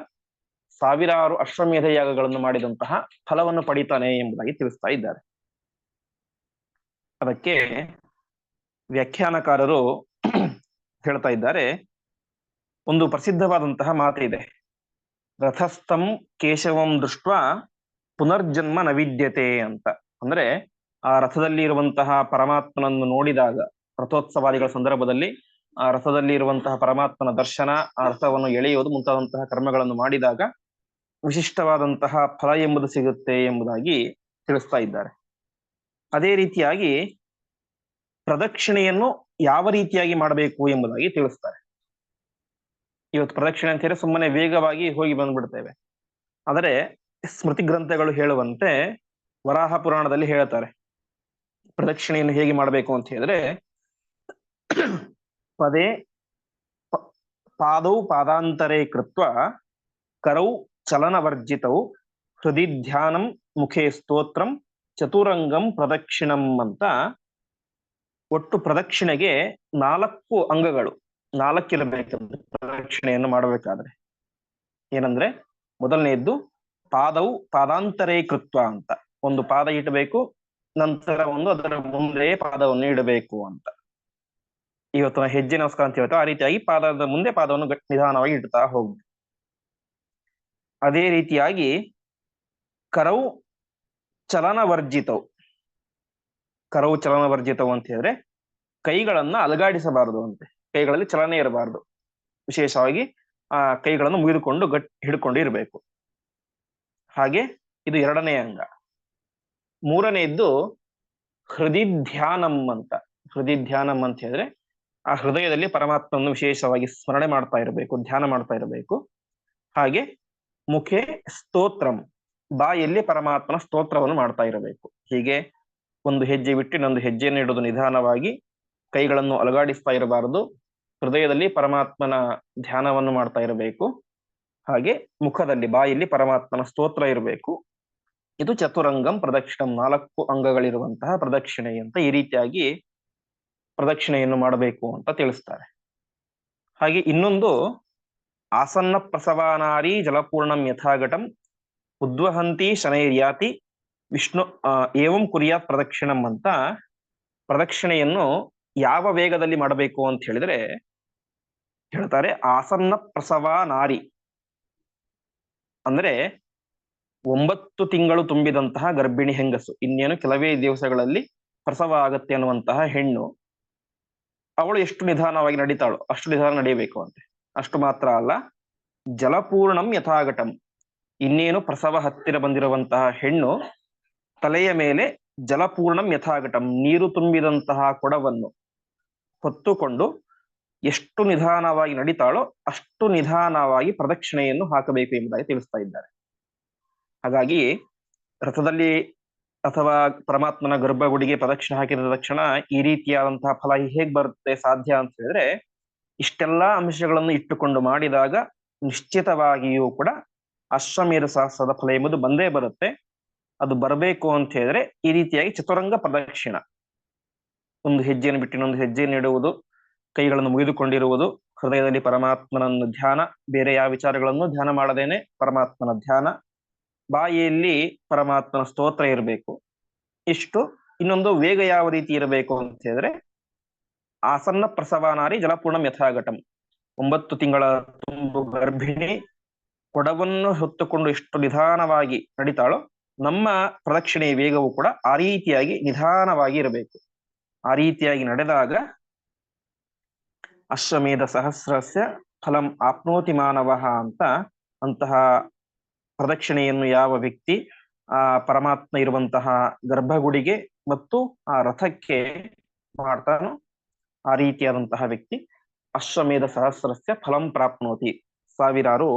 ಸಾವಿರಾರು ಅಶ್ವಮೇಧ ಯಾಗಗಳನ್ನು ಮಾಡಿದಂತಹ ಫಲವನ್ನು ಪಡಿತಾನೆ ಎಂಬುದಾಗಿ ತಿಳಿಸ್ತಾ ಇದ್ದಾರೆ. ಅದಕ್ಕೆ ವ್ಯಾಖ್ಯಾನಕಾರರು ಹೇಳ್ತಾ ಇದ್ದಾರೆ ಒಂದು ಪ್ರಸಿದ್ಧವಾದಂತಹ ಮಾತಿದೆ ರಥಸ್ಥಂ ಕೇಶವಂ ದೃಷ್ಟ ಪುನರ್ಜನ್ಮ ನವಿದ್ಯತೆ ಅಂತ. ಅಂದ್ರೆ ಆ ರಥದಲ್ಲಿ ಇರುವಂತಹ ಪರಮಾತ್ಮನನ್ನು ನೋಡಿದಾಗ, ರಥೋತ್ಸವಾದಿಗಳ ಸಂದರ್ಭದಲ್ಲಿ ಆ ರಥದಲ್ಲಿ ಇರುವಂತಹ ಪರಮಾತ್ಮನ ದರ್ಶನ, ಆ ರಥವನ್ನು ಎಳೆಯುವುದು ಮುಂತಾದಂತಹ ಕರ್ಮಗಳನ್ನು ಮಾಡಿದಾಗ ವಿಶಿಷ್ಟವಾದಂತಹ ಫಲ ಎಂಬುದು ಸಿಗುತ್ತೆ ಎಂಬುದಾಗಿ ತಿಳಿಸ್ತಾ ಇದ್ದಾರೆ. ಅದೇ ರೀತಿಯಾಗಿ ಪ್ರದಕ್ಷಿಣೆಯನ್ನು ಯಾವ ರೀತಿಯಾಗಿ ಮಾಡಬೇಕು ಎಂಬುದಾಗಿ ತಿಳಿಸ್ತಾರೆ. ಇವತ್ತು ಪ್ರದಕ್ಷಿಣೆ ಅಂತ ಹೇಳಿ ಸುಮ್ಮನೆ ವೇಗವಾಗಿ ಹೋಗಿ ಬಂದ್ಬಿಡ್ತೇವೆ. ಆದರೆ ಸ್ಮೃತಿ ಗ್ರಂಥಗಳು ಹೇಳುವಂತೆ ವರಾಹ ಪುರಾಣದಲ್ಲಿ ಹೇಳ್ತಾರೆ. ಪ್ರದಕ್ಷಿಣೆಯನ್ನು ಹೇಗೆ ಮಾಡಬೇಕು ಅಂತ ಹೇಳಿದ್ರೆ ಪದೇ ಪಾದೌ ಪಾದಾಂತರೇ ಕೃತ್ವ, ಕರೌ ಚಲನವರ್ಜಿತೌ ಹೃದಯ ಧ್ಯಾನಂ ಮುಖೇ ಸ್ತೋತ್ರಂ, ಚತುರಂಗಂ ಪ್ರದಕ್ಷಿಣಂ ಅಂತ ಒಟ್ಟು ಪ್ರದಕ್ಷಿಣೆಗೆ ನಾಲ್ಕು ಅಂಗಗಳು. ನಾಲ್ಕಿರಬೇಕಂತ ಪ್ರದಕ್ಷಿಣೆಯನ್ನು ಮಾಡಬೇಕಾದ್ರೆ ಏನಂದ್ರೆ ಮೊದಲನೆಯದ್ದು ಪಾದವು ಪಾದಾಂತರೇ ಕೃತ್ವ ಅಂತ. ಒಂದು ಪಾದ ಇಡಬೇಕು, ನಂತರ ಒಂದು ಅದರ ಮುಂದೆ ಪಾದವನ್ನು ಇಡಬೇಕು ಅಂತ. ಇವತ್ತು ಹೆಜ್ಜೆ ನಮಸ್ಕಾರ ಅಂತ ಹೇಳ್ತಾ ಆ ರೀತಿಯಾಗಿ ಪಾದದ ಮುಂದೆ ಪಾದವನ್ನು ನಿಧಾನವಾಗಿ ಇಡ್ತಾ ಹೋಗ್ಬೇಕು. ಅದೇ ರೀತಿಯಾಗಿ ಕರವು ಚಲನವರ್ಜಿತವು ಕರವು ಚಲನವರ್ಜಿತವು ಅಂತ ಹೇಳಿದ್ರೆ ಕೈಗಳನ್ನ ಅಲಗಾಡಿಸಬಾರದು ಅಂತೆ. ಕೈಗಳಲ್ಲಿ ಚಲನೆ ಇರಬಾರದು. ವಿಶೇಷವಾಗಿ, ಆ, ಕೈಗಳನ್ನು ಮುಗಿದುಕೊಂಡು ಗಟ್, ಹಿಡ್ಕೊಂಡು ಇರಬೇಕು. ಹಾಗೆ ಇದು ಎರಡನೇ ಅಂಗ. ಮೂರನೆಯದ್ದು ಹೃದಯ ಧ್ಯಾನಂ ಅಂತ. ಹೃದಯ ಧ್ಯಾನಂ ಅಂತ ಹೇಳಿದ್ರೆ, ಆ ಹೃದಯದಲ್ಲಿ ಪರಮಾತ್ಮವನ್ನು ವಿಶೇಷವಾಗಿ ಸ್ಮರಣೆ ಮಾಡ್ತಾ ಇರಬೇಕು, ಧ್ಯಾನ ಮಾಡ್ತಾ ಇರಬೇಕು. ಹಾಗೆ ಮುಖೆ ಸ್ತೋತ್ರಂ. ಬಾಯಲ್ಲಿ ಪರಮಾತ್ಮನ ಸ್ತೋತ್ರವನ್ನು ಮಾಡ್ತಾ ಇರಬೇಕು. ಹೀಗೆ ಒಂದು ಹೆಜ್ಜೆ ಬಿಟ್ಟು ಇನ್ನೊಂದು ಹೆಜ್ಜೆಯನ್ನು ಇಡುವುದು ನಿಧಾನವಾಗಿ ಕೈಗಳನ್ನು ಅಲಗಾಡಿಸ್ತಾ ಇರಬಾರದು. ಹೃದಯದಲ್ಲಿ ಪರಮಾತ್ಮನ ಧ್ಯಾನವನ್ನು ಮಾಡ್ತಾ ಇರಬೇಕು. ಹಾಗೆ ಮುಖದಲ್ಲಿ, ಬಾಯಲ್ಲಿ ಪರಮಾತ್ಮನ ಸ್ತೋತ್ರ ಇರಬೇಕು. ಇದು ಚತುರಂಗಂ ಪ್ರದಕ್ಷಿಣಂ, ನಾಲ್ಕು ಅಂಗಗಳಿರುವಂತಹ ಪ್ರದಕ್ಷಿಣೆ ಅಂತ ಈ ರೀತಿಯಾಗಿ ಪ್ರದಕ್ಷಿಣೆಯನ್ನು ಮಾಡಬೇಕು ಅಂತ ತಿಳಿಸ್ತಾರೆ. ಹಾಗೆ ಇನ್ನೊಂದು, ಆಸನ್ನ ಪ್ರಸವಾನಾರಿ ಜಲಪೂರ್ಣಂ ಯಥಾಘಟಂ, ಉದ್ವಹಂತಿ ಶನೈರ್ಯಾತಿ, ವಿಷ್ಣು ಏವಂ ಕುರಿಯಾತ್ ಪ್ರದಕ್ಷಿಣಂ ಅಂತ ಪ್ರದಕ್ಷಿಣೆಯನ್ನು ಯಾವ ವೇಗದಲ್ಲಿ ಮಾಡಬೇಕು ಅಂತ ಹೇಳಿದ್ರೆ ಹೇಳ್ತಾರೆ ಆಸನ್ನ ಪ್ರಸವ ನಾರಿ. ಅಂದ್ರೆ ಒಂಬತ್ತು ತಿಂಗಳು ತುಂಬಿದಂತಹ ಗರ್ಭಿಣಿ ಹೆಂಗಸು, ಇನ್ನೇನು ಕೆಲವೇ ದಿವಸಗಳಲ್ಲಿ ಪ್ರಸವ ಆಗತ್ತೆ ಅನ್ನುವಂತಹ ಹೆಣ್ಣು, ಅವಳು ಎಷ್ಟು ನಿಧಾನವಾಗಿ ನಡೀತಾಳು ಅಷ್ಟು ನಿಧಾನ ನಡೆಯಬೇಕು ಅಂತೆ. ಅಷ್ಟು ಮಾತ್ರ ಅಲ್ಲ, ಜಲಪೂರ್ಣಂ ಯಥಾಘಟಂ. ಇನ್ನೇನು ಪ್ರಸವ ಹತ್ತಿರ ಬಂದಿರುವಂತಹ ಹೆಣ್ಣು ತಲೆಯ ಮೇಲೆ ಜಲಪೂರ್ಣಂ ಯಥಾಘಟಂ, ನೀರು ತುಂಬಿದಂತಹ ಕೊಡವನ್ನು. ಹೊತ್ತುಕೊಂಡು ಎಷ್ಟು ನಿಧಾನವಾಗಿ ನಡೀತಾಳೋ ಅಷ್ಟು ನಿಧಾನವಾಗಿ ಪ್ರದಕ್ಷಿಣೆಯನ್ನು ಹಾಕಬೇಕು ಎಂಬುದಾಗಿ ತಿಳಿಸ್ತಾ ಇದ್ದಾರೆ. ಹಾಗಾಗಿ ರಥದಲ್ಲಿ ಅಥವಾ ಪರಮಾತ್ಮನ ಗರ್ಭಗುಡಿಗೆ ಪ್ರದಕ್ಷಿಣೆ ಹಾಕಿದ ತಕ್ಷಣ ಈ ರೀತಿಯಾದಂತಹ ಫಲ ಹೇಗೆ ಬರುತ್ತೆ ಸಾಧ್ಯ ಅಂತ ಹೇಳಿದ್ರೆ ಇಷ್ಟೆಲ್ಲಾ ಅಂಶಗಳನ್ನು ಇಟ್ಟುಕೊಂಡು ಮಾಡಿದಾಗ ನಿಶ್ಚಿತವಾಗಿಯೂ ಕೂಡ ಅಶ್ವಮೇಧ ಸಹಸ್ರದ ಫಲ ಎಂಬುದು ಬಂದೇ ಬರುತ್ತೆ. ಅದು ಬರಬೇಕು ಅಂತ ಹೇಳಿದ್ರೆ ಈ ರೀತಿಯಾಗಿ ಚತುರಂಗ ಪ್ರದಕ್ಷಿಣ. ಒಂದು ಹೆಜ್ಜೆಯನ್ನು ಬಿಟ್ಟು ಇನ್ನೊಂದು ಹೆಜ್ಜೆಯನ್ನು ಇಡುವುದು ಕೈಗಳನ್ನು ಮುಗಿದುಕೊಂಡಿರುವುದು, ಹೃದಯದಲ್ಲಿ ಪರಮಾತ್ಮನನ್ನು ಧ್ಯಾನ, ಬೇರೆ ಯಾವ ವಿಚಾರಗಳನ್ನು ಧ್ಯಾನ ಮಾಡದೇನೆ ಪರಮಾತ್ಮನ ಧ್ಯಾನ. ಬಾಯಿಯಲ್ಲಿ ಪರಮಾತ್ಮನ ಸ್ತೋತ್ರ ಇರಬೇಕು. ಇಷ್ಟು. ಇನ್ನೊಂದು ವೇಗ ಯಾವ ರೀತಿ ಇರಬೇಕು ಅಂತ ಹೇಳಿದ್ರೆ, ಆಸನ್ನ ಪ್ರಸವಾನಾರಿ ಜಲಪೂರ್ಣಂ ಯಥಾಘಟಂ. ಒಂಬತ್ತು ತಿಂಗಳ ತುಂಬು ಗರ್ಭಿಣಿ, ಕೊಡವನ್ನು ಹೊತ್ತುಕೊಂಡು ಎಷ್ಟು ನಿಧಾನವಾಗಿ ನಡೀತಾಳೋ, ನಮ್ಮ ಪ್ರದಕ್ಷಿಣೆಯ ವೇಗವು ಕೂಡ ಆ ರೀತಿಯಾಗಿ ನಿಧಾನವಾಗಿ ಇರಬೇಕು. ಆ ರೀತಿಯಾಗಿ ನಡೆದಾಗ ಅಶ್ವಮೇಧ ಸಹಸ್ರಸ್ಯ ಫಲಂ ಆಪ್ನೋತಿ ಮಾನವ ಅಂತ ಅಂತಹ ಪ್ರದಕ್ಷಿಣೆಯನ್ನು ಯಾವ ವ್ಯಕ್ತಿ, ಆ ಪರಮಾತ್ಮ ಇರುವಂತಹ ಗರ್ಭಗುಡಿಗೆ ಮತ್ತು ಆ ರಥಕ್ಕೆ ಮಾಡ್ತಾನೋ ಆ ರೀತಿಯಾದಂತಹ ವ್ಯಕ್ತಿ ಅಶ್ವಮೇಧ ಸಹಸ್ರಸ್ಯ ಫಲಂ ಪ್ರಾಪ್ನೋತಿ. ಸಾವಿರಾರು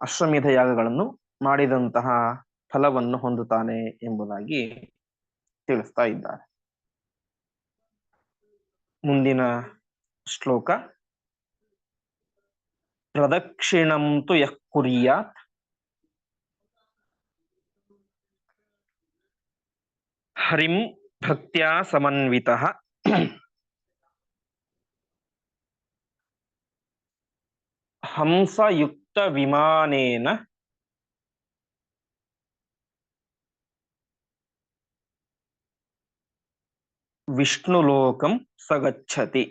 ಅಶ್ವಮೇಧ ಯಾಗಗಳನ್ನು ಮಾಡಿದಂತಹ ಫಲವನ್ನು ಹೊಂದುತ್ತಾನೆ ಎಂಬುದಾಗಿ ತಿಳಿಸ್ತಾ ಇದ್ದಾರೆ. ಮುಂದಿನ ಶ್ಲೋಕ. ಪ್ರದಕ್ಷಿಣಂ ತು ಯಃ ಕುರ್ಯಾತ್. ಹರಿಂ ಭಕ್ತ್ಯಾ ಸಮನ್ವಿತಃ. ಹಂಸಯುಕ್ತ ವಿಮಾನೇನ ವಿಷ್ಣುಲೋಕಂ ಸಗಚ್ಚತಿ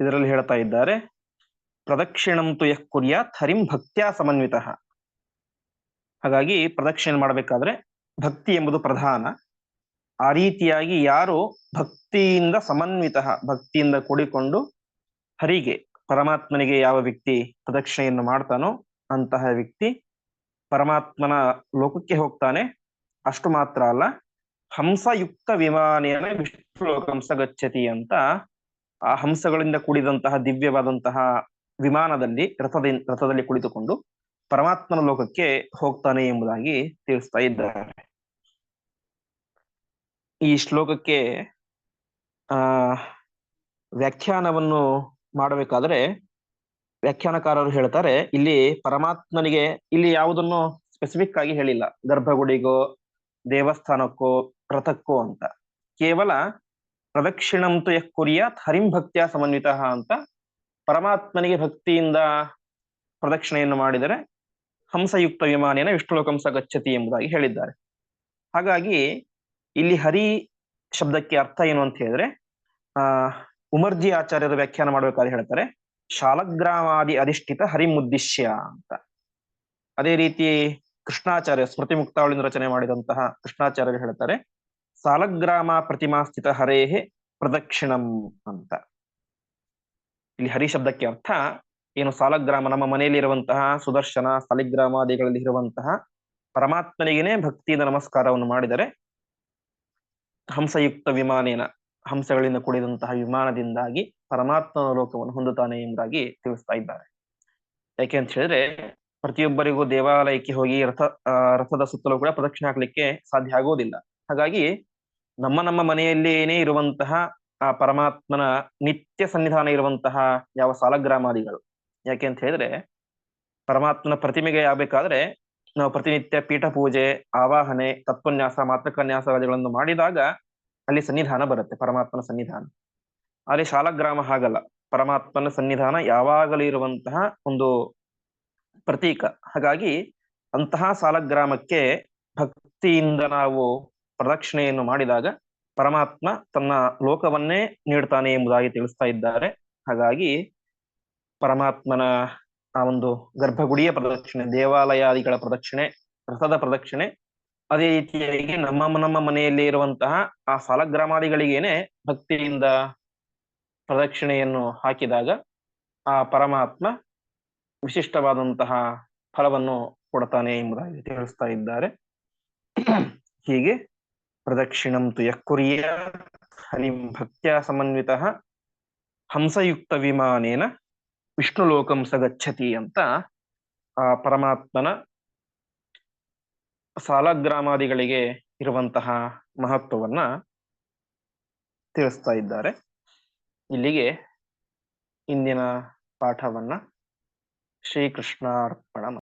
ಇದರಲ್ಲಿ ಹೇಳ್ತಾ ಇದ್ದಾರೆ, ಪ್ರದಕ್ಷಿಣಂ ತು ಯಃ ಕುರ್ಯಾತ್ ಹರಿಂ ಭಕ್ತ್ಯಾ ಸಮನ್ವಿತ. ಹಾಗಾಗಿ ಪ್ರದಕ್ಷಿಣೆ ಮಾಡಬೇಕಾದ್ರೆ, ಭಕ್ತಿ ಎಂಬುದು ಪ್ರಧಾನ. ಆ ರೀತಿಯಾಗಿ ಯಾರು ಭಕ್ತಿಯಿಂದ ಸಮನ್ವಿತ, ಭಕ್ತಿಯಿಂದ ಕೂಡಿಕೊಂಡು ಹರಿಗೆ, ಪರಮಾತ್ಮನಿಗೆ ಯಾವ ವ್ಯಕ್ತಿ ಪ್ರದಕ್ಷಿಣೆಯನ್ನು ಮಾಡ್ತಾನೋ ಅಂತಹ ವ್ಯಕ್ತಿ ಪರಮಾತ್ಮನ ಲೋಕಕ್ಕೆ ಹೋಗ್ತಾನೆ. ಅಷ್ಟು ಮಾತ್ರ ಅಲ್ಲ ಹಂಸಯುಕ್ತ ವಿಮಾನೇನ ಲೋಕಂಸ ಗಚ್ಚತಿ ಅಂತ ಆ ಹಂಸಗಳಿಂದ ಕೂಡಿದಂತಹ ದಿವ್ಯವಾದಂತಹ ವಿಮಾನದಲ್ಲಿ ರಥದ ರಥದಲ್ಲಿ ಕುಳಿತುಕೊಂಡು ಪರಮಾತ್ಮನ ಲೋಕಕ್ಕೆ ಹೋಗ್ತಾನೆ ಎಂಬುದಾಗಿ ತಿಳಿಸ್ತಾ ಇದ್ದಾರೆ. ಈ ಶ್ಲೋಕಕ್ಕೆ ಆ ವ್ಯಾಖ್ಯಾನವನ್ನು ಮಾಡಬೇಕಾದ್ರೆ ವ್ಯಾಖ್ಯಾನಕಾರರು ಹೇಳ್ತಾರೆ, ಇಲ್ಲಿ ಪರಮಾತ್ಮನಿಗೆ ಇಲ್ಲಿ ಯಾವುದನ್ನು ಸ್ಪೆಸಿಫಿಕ್ ಆಗಿ ಹೇಳಿಲ್ಲ. ಗರ್ಭಗುಡಿಗೋ ದೇವಸ್ಥಾನಕ್ಕೋ ರಥಕ್ಕೋ ಅಂತ. ಕೇವಲ ಪ್ರದಕ್ಷಿಣಂತು ಯಃ ಕುರಿಯಾತ್ ಹರಿಂ ಭಕ್ತಿಯ ಸಮನ್ವಿತ ಅಂತ ಪರಮಾತ್ಮನಿಗೆ ಭಕ್ತಿಯಿಂದ ಪ್ರದಕ್ಷಿಣೆಯನ್ನು ಮಾಡಿದರೆ ಹಂಸಯುಕ್ತ ವಿಮಾನೇನ ವಿಷ್ಣುಲೋಕಂಸ ಗಚ್ಚತಿ ಎಂಬುದಾಗಿ ಹೇಳಿದ್ದಾರೆ. ಹಾಗಾಗಿ ಇಲ್ಲಿ ಹರಿ ಶಬ್ದಕ್ಕೆ ಅರ್ಥ ಏನು ಅಂತ ಹೇಳಿದ್ರೆ, ಆ, ಉಮರ್ಜಿ ಆಚಾರ್ಯರು ವ್ಯಾಖ್ಯಾನ ಮಾಡಬೇಕಾದ್ರೆ ಹೇಳ್ತಾರೆ, ಶಾಲಗ್ರಾಮಾದಿ ಅಧಿಷ್ಠಿತ ಹರಿಮುದ್ದಿಶ್ಯ ಅಂತ. ಅದೇ ರೀತಿ ಕೃಷ್ಣಾಚಾರ್ಯ ಸ್ಮೃತಿ ಮುಕ್ತಾವಳಿನ ರಚನೆ ಮಾಡಿದಂತಹ ಕೃಷ್ಣಾಚಾರ್ಯರು ಹೇಳ್ತಾರೆ, ಸಾಲಗ್ರಾಮ ಪ್ರತಿಮಾ ಸ್ಥಿತ ಹರೇಹೆ ಪ್ರದಕ್ಷಿಣಂ ಅಂತ. ಇಲ್ಲಿ ಹರಿ ಶಬ್ದಕ್ಕೆ ಅರ್ಥ, ಏನು ಸಾಲಗ್ರಾಮ ನಮ್ಮ ಮನೆಯಲ್ಲಿ ಇರುವಂತಹ ಸುದರ್ಶನ ಸಾಲಿಗ್ರಾಮಾದಿಗಳಲ್ಲಿ ಇರುವಂತಹ ಪರಮಾತ್ಮನಿಗೇನೆ ಭಕ್ತಿಯಿಂದ ನಮಸ್ಕಾರವನ್ನು ಮಾಡಿದರೆ, ಹಂಸಯುಕ್ತ ವಿಮಾನೇನ, ಹಂಸಗಳಿಂದ ಕೂಡಿದಂತಹ ವಿಮಾನದಿಂದಾಗಿ ಪರಮಾತ್ಮನ ಲೋಕವನ್ನು ಹೊಂದುತ್ತಾನೆ ಎಂಬುದಾಗಿ ತಿಳಿಸ್ತಾ ಇದ್ದಾರೆ. ಯಾಕೆ ಅಂತ ಹೇಳಿದ್ರೆ ಪ್ರತಿಯೊಬ್ಬರಿಗೂ ದೇವಾಲಯಕ್ಕೆ ಹೋಗಿ ರಥ ರಥದ ಸುತ್ತಲೂ ಕೂಡ ಪ್ರದಕ್ಷಿಣೆ ಹಾಕ್ಲಿಕ್ಕೆ ಸಾಧ್ಯ ಆಗೋದಿಲ್ಲ ಹಾಗಾಗಿ ನಮ್ಮ ನಮ್ಮ ಮನೆಯಲ್ಲೇನೇ ಇರುವಂತಹ, ಆ, ಪರಮಾತ್ಮನ ನಿತ್ಯ ಸನ್ನಿಧಾನ ಇರುವಂತಹ ಯಾವ ಸಾಲಗ್ರಾಮಾದಿಗಳು, ಯಾಕೆ ಅಂತ ಹೇಳಿದ್ರೆ ಪರಮಾತ್ಮನ ಪ್ರತಿಮೆಗೆ ಆಗ್ಬೇಕಾದ್ರೆ ನಾವು ಪ್ರತಿನಿತ್ಯ ಪೀಠ ಪೂಜೆ, ಆವಾಹನೆ ತತ್ವನ್ಯಾಸ ಮಾತೃಕನ್ಯಾಸವಾದಿಗಳನ್ನು ಮಾಡಿದಾಗ ಅಲ್ಲಿ ಸನ್ನಿಧಾನ ಬರುತ್ತೆ, ಪರಮಾತ್ಮನ ಸನ್ನಿಧಾನ. ಅಲ್ಲಿ ಶಾಲಗ್ರಾಮ ಹಾಗಲ್ಲ. ಪರಮಾತ್ಮನ ಸನ್ನಿಧಾನ ಯಾವಾಗಲೂ ಇರುವಂತಹ ಒಂದು ಪ್ರತೀಕ. ಹಾಗಾಗಿ ಅಂತಹ ಸಾಲಗ್ರಾಮಕ್ಕೆ ಭಕ್ತಿಯಿಂದ ನಾವು ಪ್ರದಕ್ಷಿಣೆಯನ್ನು ಮಾಡಿದಾಗ ಪರಮಾತ್ಮ ತನ್ನ ಲೋಕವನ್ನೇ ನೀಡ್ತಾನೆ ಎಂಬುದಾಗಿ ತಿಳಿಸ್ತಾ ಇದ್ದಾರೆ. ಹಾಗಾಗಿ ಪರಮಾತ್ಮನ ಆ ಒಂದು ಗರ್ಭಗುಡಿಯ ಪ್ರದಕ್ಷಿಣೆ, ದೇವಾಲಯಾದಿಗಳ ಪ್ರದಕ್ಷಿಣೆ, ರಥದ ಪ್ರದಕ್ಷಿಣೆ, ಅದೇ ರೀತಿಯಾಗಿ ನಮ್ಮ ನಮ್ಮ ಮನೆಯಲ್ಲಿ ಇರುವಂತಹ ಆ ಸಾಲಗ್ರಾಮಾದಿಗಳಿಗೇನೆ ಭಕ್ತಿಯಿಂದ ಪ್ರದಕ್ಷಿಣೆಯನ್ನು ಹಾಕಿದಾಗ ಆ ಪರಮಾತ್ಮ ವಿಶಿಷ್ಟವಾದಂತಹ ಫಲವನ್ನು ಕೊಡ್ತಾನೆ ಎಂಬುದಾಗಿ ತಿಳಿಸ್ತಾ ಇದ್ದಾರೆ. ಹೀಗೆ ಪ್ರದಕ್ಷಿಣಂ ತು ಯಕ್ಕುರಿಯ ಹನಿಂ ಭಕ್ತ್ಯ ಸಮನ್ವಿತ ಹಂಸಯುಕ್ತ ವಿಮಾನೇನ ವಿಷ್ಣು ಲೋಕಂ ಸ ಗಚ್ಚತಿ ಅಂತ ಆ ಪರಮಾತ್ಮನ ಸಾಲಗ್ರಾಮಾದಿಗಳಿಗೆ ಇರುವಂತಹ ಮಹತ್ವವನ್ನ ತಿಳಿಸ್ತಾ ಇದ್ದಾರೆ. ಇಲ್ಲಿಗೆ ಇಂದಿನ ಪಾಠವನ್ನ ஸ்ரீகிருஷ்ணார்ப்பணம்